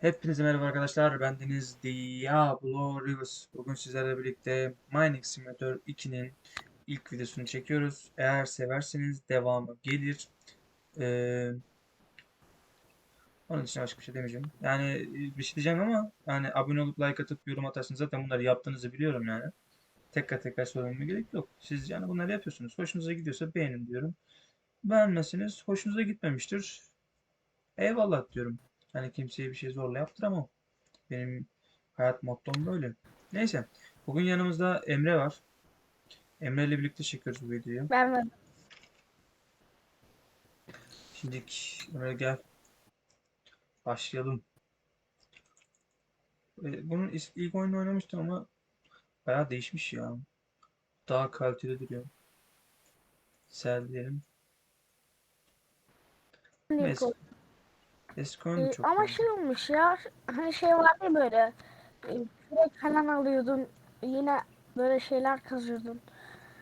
Hepinize merhaba arkadaşlar. Ben Deniz Diablo Rivers. Bugün sizlerle birlikte Mining Simulator 2'nin ilk videosunu çekiyoruz. Eğer severseniz devamı gelir. Ee, onun için başka bir şey demeyeceğim. Yani bir şey diyeceğim ama yani abone olup like atıp yorum atarsınız. Zaten bunları yaptığınızı biliyorum yani. Tekrar tekrar söylememe gerek yok. Siz yani bunları yapıyorsunuz. Hoşunuza gidiyorsa beğenin diyorum. Beğenmezseniz hoşunuza gitmemiştir. Eyvallah diyorum. Hani kimseye bir şey zorla yaptıramam. Benim hayat mottom böyle. Neyse. Bugün yanımızda Emre var. Emre ile birlikte çekiyoruz bu videoyu. Ben de. Şimdi Emre gel. Başlayalım. Ee, Bunun ilk oyunu oynamıştım ama bayağı değişmiş ya. Daha kaliteli duruyor. Sel diyelim. Neyse. Eski oyun Ee, çok Ama şey olmuş ya. Hani şey vardı ya böyle. e, Kürek falan alıyordun. Yine böyle şeyler kazıyordun.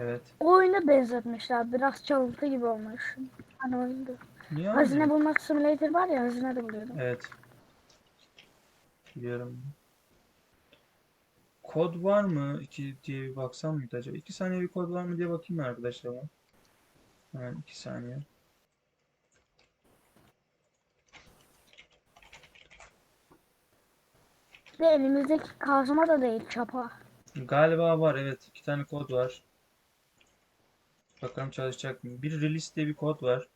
Evet. O oyunu benzetmişler. Biraz çalıntı gibi olmuş. Hani oyunda. Niye Hazine abi? bulmak simulator var ya hazine de buluyordum. Evet. Biliyorum. Kod var mı? 2 diye bir baksam mıydı acaba? 2 saniye bir kod var mı diye bakayım arkadaşlar? Hemen 2 saniye. Ve elimizdeki kazma da değil çapa. Galiba var evet. 2 tane kod var. Bakalım çalışacak mı? Bir release diye bir kod var.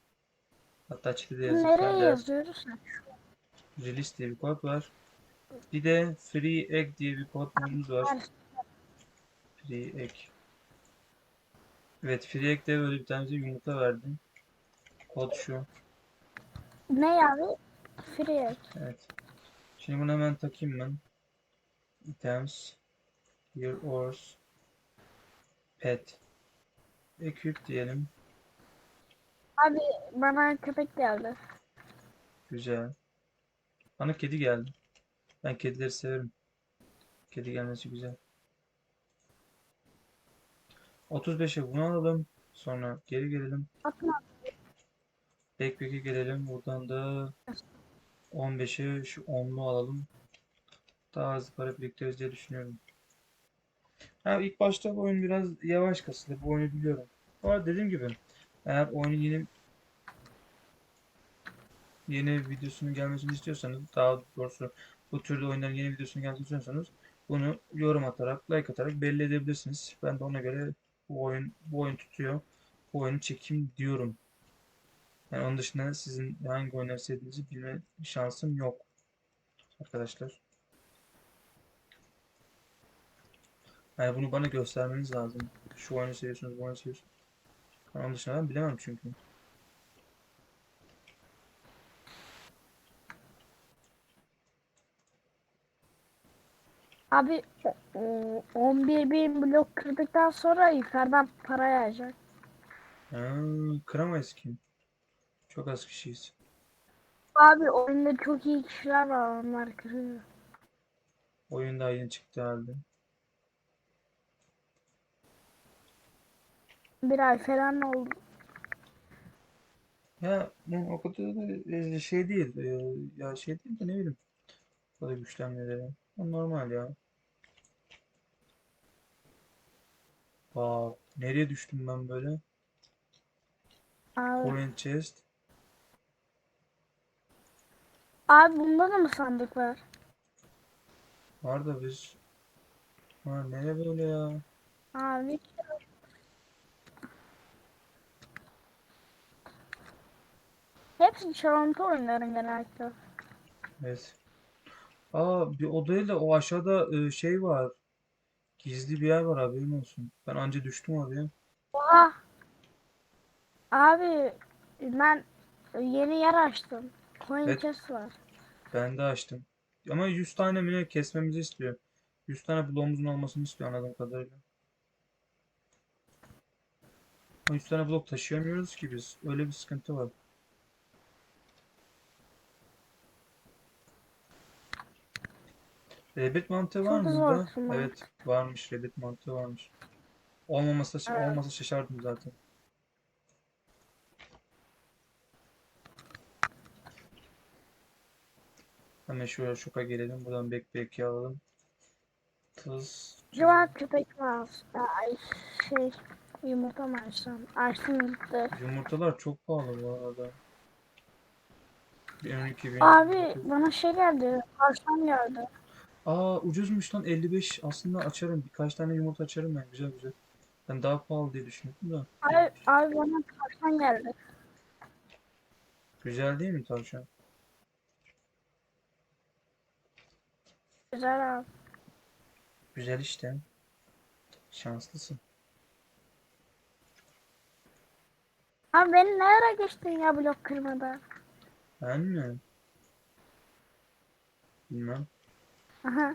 Hatta de yazıyor. Nereye Nerede? yazıyoruz? Release diye bir kod var. Bir de free egg diye bir kod modumuz var. Free egg. Evet free egg'de böyle bir tane yumurta verdi. Kod şu. Ne abi? Free. Evet. Şimdi bunu hemen takayım ben. Items. Here ores. Pet. Equip diyelim. Abi bana köpek geldi. Güzel. Bana kedi geldi. Ben kedileri severim. Kedi gelmesi güzel. 35'e bunu alalım. Sonra geri gelelim. Atma. Backpack'e gelelim. Buradan da 15'e şu 10'lu alalım. Daha hızlı para biriktiririz diye düşünüyorum. Ha, ilk başta bu oyun biraz yavaş kasıldı. Bu oyunu biliyorum. Ama dediğim gibi eğer oyunun yeni yeni videosunun gelmesini istiyorsanız daha doğrusu bu türde oyunların yeni videosunun gelmesini istiyorsanız bunu yorum atarak, like atarak belli edebilirsiniz. Ben de ona göre bu oyun bu oyun tutuyor. Bu oyunu çekeyim diyorum. Yani onun dışında sizin hangi oyunları sevdiğinizi bilme şansım yok. Arkadaşlar. Yani bunu bana göstermeniz lazım. Şu oyunu seviyorsunuz, bu oyunu seviyorsunuz. Onun dışında ben bilemem çünkü. Abi o- 11 bin blok kırdıktan sonra yukarıdan para yağacak. Ha, kıramayız ki. Çok az kişiyiz. Abi oyunda çok iyi kişiler var onlar kırıyor. Oyun daha yeni çıktı halde. Bir ay falan oldu. Ya bu o kadar da e, şey değil. e, Ya şey değil de ne bileyim. O kadar güçlenmeleri. O normal ya. Wow. Nereye düştüm ben böyle? Abi, Coin chest. abi bunda da mı sandık var? Var da biz. Ha nereye böyle ya? Abi Hepsi çalıntı oyunların genellikle. Evet. Aa bir odayla o aşağıda e, şey var. Gizli bir yer var haberin olsun. Ben anca düştüm oraya. Oha! Abi ben yeni yer açtım. Coin Evet. chest var. Ben de açtım. Ama 100 tane mi ne kesmemizi istiyor. 100 tane bloğumuzun olmasını istiyor anladığım kadarıyla. Ama 100 tane blok taşıyamıyoruz ki biz. Öyle bir sıkıntı var. Rabbit mantığı var mı burada? Evet varmış. Rabbit mantığı varmış. Olmamasa, Evet. olmasa şaşardım zaten. Hemen şuraya şoka gelelim. Buradan bek alalım. Tuz. Acaba köpek var. Ay şey yumurta mı açsam? Açtım gitti. Yumurtalar çok pahalı bu arada. Bir önceki bir Abi bana şey geldi. Tavşan geldi. Aa ucuzmuş lan 55. Aslında açarım. Birkaç tane yumurta açarım ben. Güzel güzel. Ben daha pahalı diye düşünüyordum da. Abi, abi bana tavşan geldi. Güzel değil mi tavşan? Güzel abi. Güzel işte. Şanslısın. Abi beni ne ara geçtin ya blok kırmada? Ben mi? Bilmem. Aha.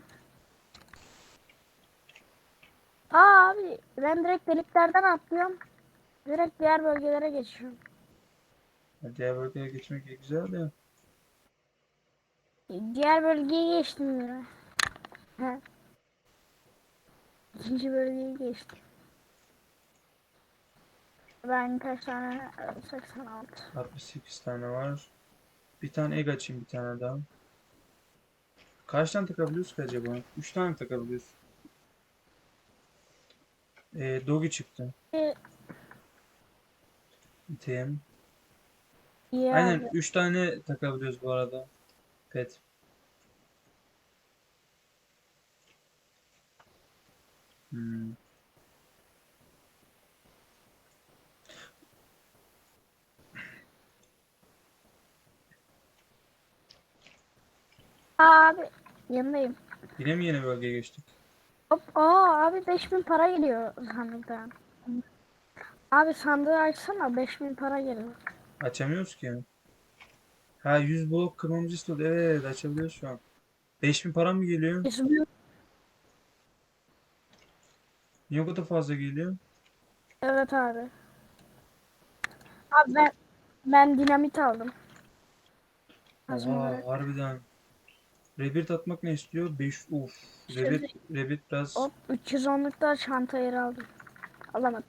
Aa abi ben direkt deliklerden atlıyorum. Direkt diğer bölgelere geçiyorum. Ya Diğer bölgeye geçmek iyi güzel de. Diğer bölgeye geçtim yine. Ha. İkinci bölgeyi geçtim. Ben kaç tane? 86. 68 tane var. Bir tane egg açayım bir tane daha. Kaç tane takabiliyoruz ki acaba? 3 tane takabiliyoruz. Ee, Dogi çıktı. Ee, İtem. iyi Aynen abi. 3 tane takabiliyoruz bu arada. Pet. Hmm. Abi yanındayım. Yine mi yeni bölgeye geçtik? Hop aa abi 5000 para geliyor sandıktan. Abi sandığı açsana 5000 para geliyor. Açamıyoruz ki. Ha 100 blok kırmamızı istiyordu. Evet açabiliyoruz şu an. 5000 para mı geliyor? İsmi- Niye o kadar fazla geliyor? Evet abi. Abi ben ben dinamit aldım. Az Oha önce. harbiden. Rebirth atmak ne istiyor? 5 uf. Rebirth, Rebirth biraz Hop 310'lukta çanta yeri aldım. Alamadım.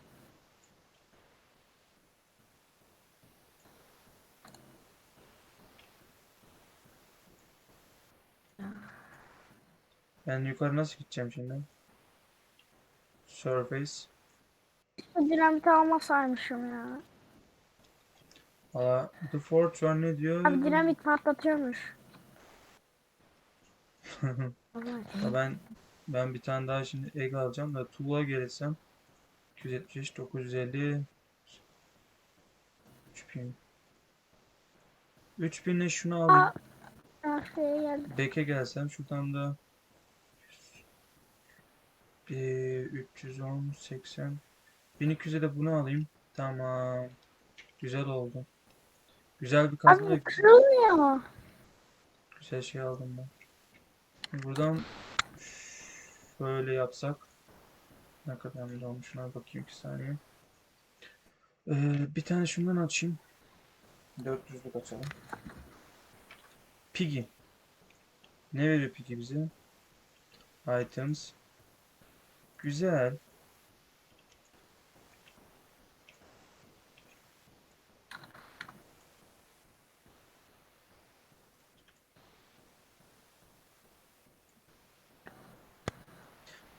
ben yukarı nasıl gideceğim şimdi? Surface. Dinamit almasaymışım ya. Valla The Fort şu an ne diyor? Abi dinamit patlatıyormuş. Ya ben ben bir tane daha şimdi egg alacağım da Tuğla gelirsem 275 950 3000 3000'le şunu alayım. Beke gelsem şuradan da bir 310 80 1200'e de bunu alayım. Tamam. Güzel oldu. Güzel bir kazma Abi kırılmıyor. güzel şey aldım ben. Buradan şöyle yapsak ne kadar olmuş şuna bakayım bir saniye. Ee, bir tane şundan açayım. 400'lük açalım. Piggy. Ne veriyor Piggy bize? Items. Güzel.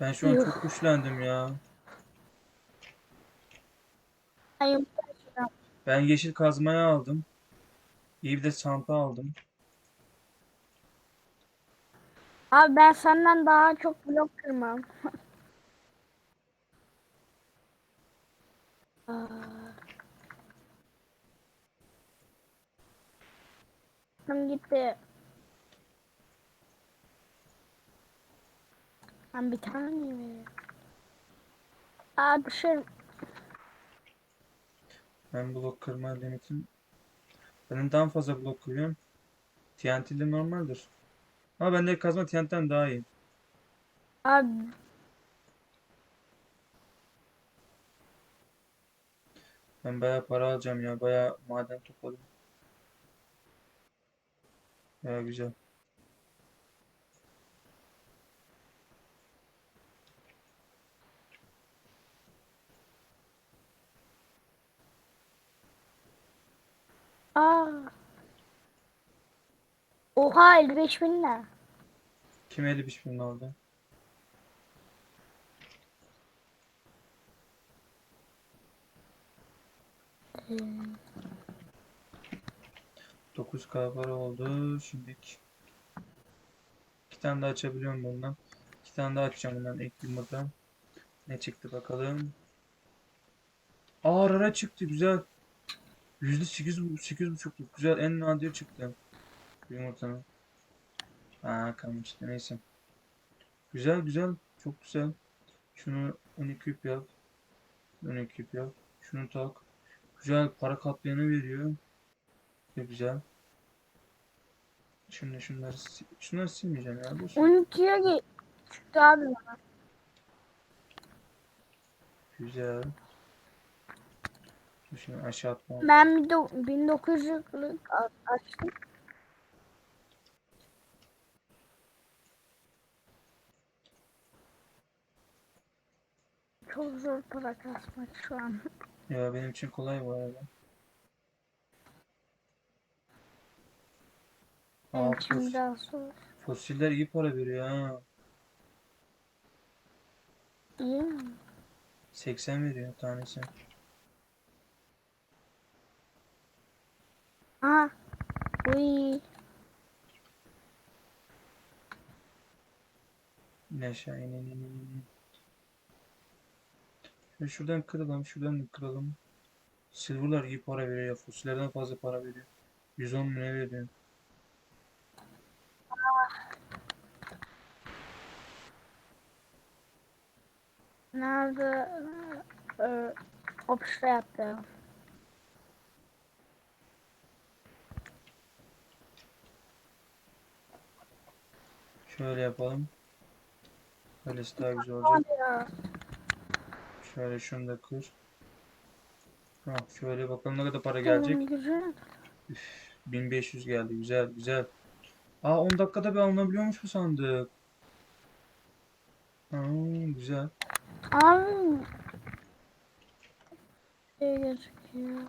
Ben şu an Yuh. çok güçlendim ya. Açacağım. Ben yeşil kazmayı aldım. İyi bir de çanta aldım. Abi ben senden daha çok blok kırmam. Tam gitti. Ben bir tane mi? Aa dışarı. Ben blok kırma limitim. Benim daha fazla blok kırıyorum. TNT'de normaldir. Ama bende kazma TNT'den daha iyi. Abi Ben bayağı para alacağım ya. Bayağı maden topladım. Bayağı güzel. Aa. Oha 55 bin ne? Kim 55 bin aldı? Ee, 9k para oldu. Şimdi iki tane daha açabiliyorum bundan. İki tane daha açacağım bundan ek yumurta. Ne çıktı bakalım. Aa rara çıktı güzel. Yüzde sekiz, sekiz buçukluk güzel en nadir çıktı. Yumurtanın. Aa kalmıştı neyse. Güzel güzel çok güzel. Şunu 12 küp yap. 12 küp yap. Şunu tak. Güzel para katlayanı veriyor. Ne güzel. Şimdi şunları şunları silmeyeceğim ya. Ver. 12'ye ge- çıktı abi. bana. Güzel. Şimdi aşağı atma. Ben bir de 1900'lük a- açtım. Çok zor para kasmak şu an. Ya benim için kolay bu arada. Aa, Benim için fos- zor. fosiller iyi para veriyor ha. İyi mi? 80 veriyor tanesi. Aha. Uy. İn aşağı in in in in, in. Şöyle şuradan kıralım, şuradan da kıralım. Silver'lar iyi para veriyor ya. Fosillerden fazla para veriyor. 110 mu ne veriyor? Nerede? Ee, Opşta yaptı. Şöyle yapalım. Böylesi daha güzel olacak. Şöyle şunu da kır. Ha, şöyle bakalım ne kadar para gelecek. Güzel. 1500 geldi. Güzel, güzel. Aa 10 dakikada bir alınabiliyormuş bu sandık. Ha, güzel. Abi. Şey gözüküyor.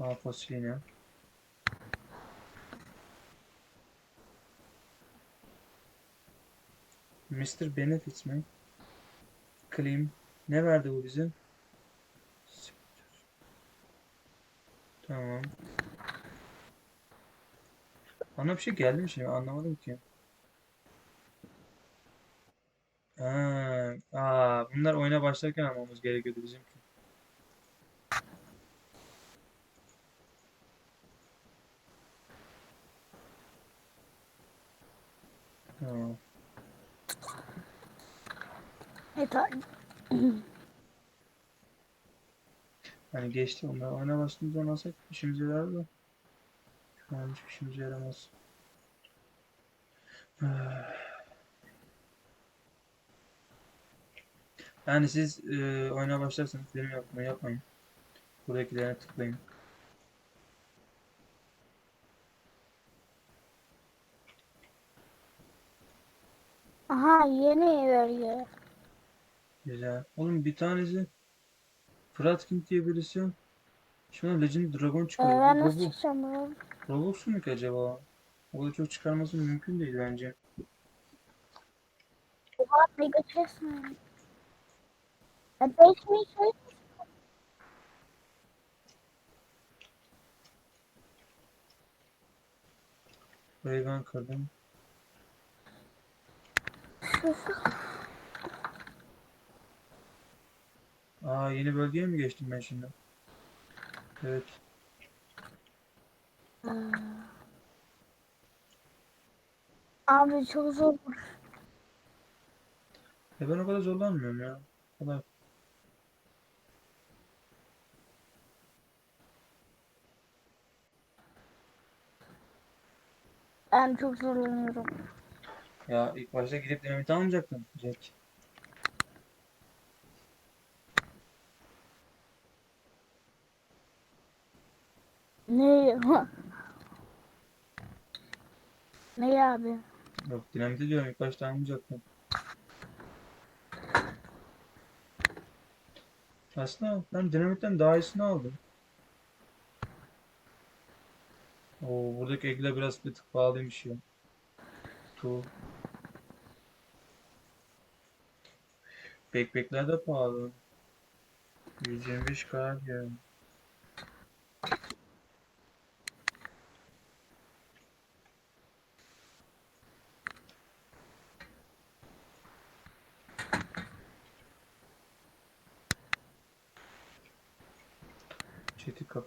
Aa fosil Mr. Benefits mi? Claim. Ne verdi bu bize? Tamam. Bana bir şey geldi mi şimdi? Anlamadım ki. Ha, aa, bunlar oyuna başlarken almamız gerekiyordu bizimki. Tamam. Evet abi. Hani geçti onlar. Oyuna başladığımız zaman alsak işimize yarar da. Şu an hiçbir işimize yaramaz. Yani siz e, oyuna başlarsanız benim yapmayı yapmayın. Buradakilerine tıklayın. Aha yeni veriyor. Güzel. Oğlum bir tanesi Fırat King diye birisi Şimdi Legend Dragon Ee, çıkarıyor. ben nasıl çıkacağım buradan? Roblox mu ki acaba? O da çok çıkarması mümkün değil bence. Oha chest mi? Ya 5 mi? Burayı ben kırdım. Aa yeni bölgeye mi geçtim ben şimdi? Evet. Abi çok zor. Ya ben o kadar zorlanmıyorum ya. O kadar. Ben çok zorlanıyorum. Ya ilk başta gidip dinamit almayacaktım. Jack. Ne? ne abi? Yok dinamiti diyorum ilk başta almayacaktım. Aslında ben dinamitten daha iyisini aldım. Oo, buradaki egler biraz bir tık pahalıymış ya. Tu. Backpackler de pahalı. 125 kar ya.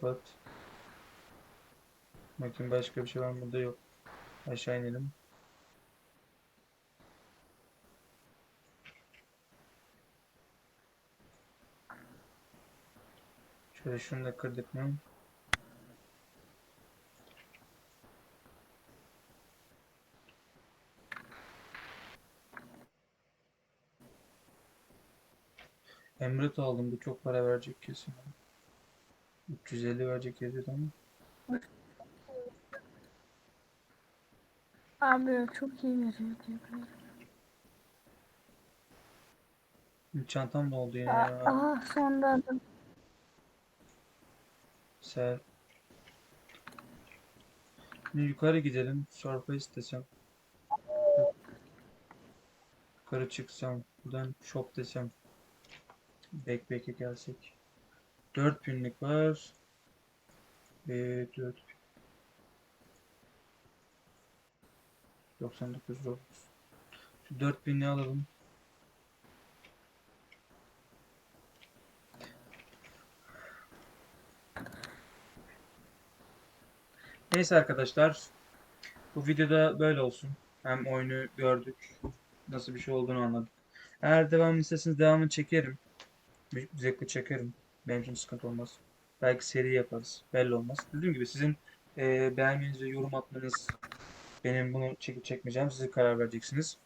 Kapat. Bakayım başka bir şey var mı? Burada yok. Aşağı inelim. Şöyle şunu da kırdık mı? Emret aldım. Bu çok para verecek kesin. 350 verecek yazıyor ama. Abi çok iyi veriyor diyor. Çantam da oldu yine Aa, ya. Aha sonunda adam. Ser. Şimdi yukarı gidelim. Surface istesem. Yukarı çıksam. Buradan shop desem. Backpack'e gelsek. 4000'lik var. Ee, 4 99 Robux. Şu 4000'li alalım. Neyse arkadaşlar. Bu videoda böyle olsun. Hem oyunu gördük. Nasıl bir şey olduğunu anladık. Eğer devam isterseniz devamını çekerim. Zevkle çekerim. Benim için sıkıntı olmaz. Belki seri yaparız. Belli olmaz. Dediğim gibi sizin e, beğenmeniz ve yorum atmanız benim bunu çekip çekmeyeceğim. Siz karar vereceksiniz.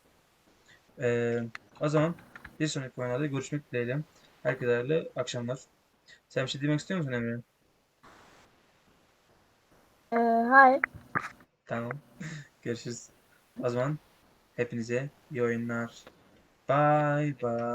E, o zaman bir sonraki oyunlarda görüşmek dileğiyle. Herkese akşamlar. Sen bir şey demek istiyor musun Emre? Ee, hayır. Tamam. Görüşürüz. O zaman hepinize iyi oyunlar. Bye bye.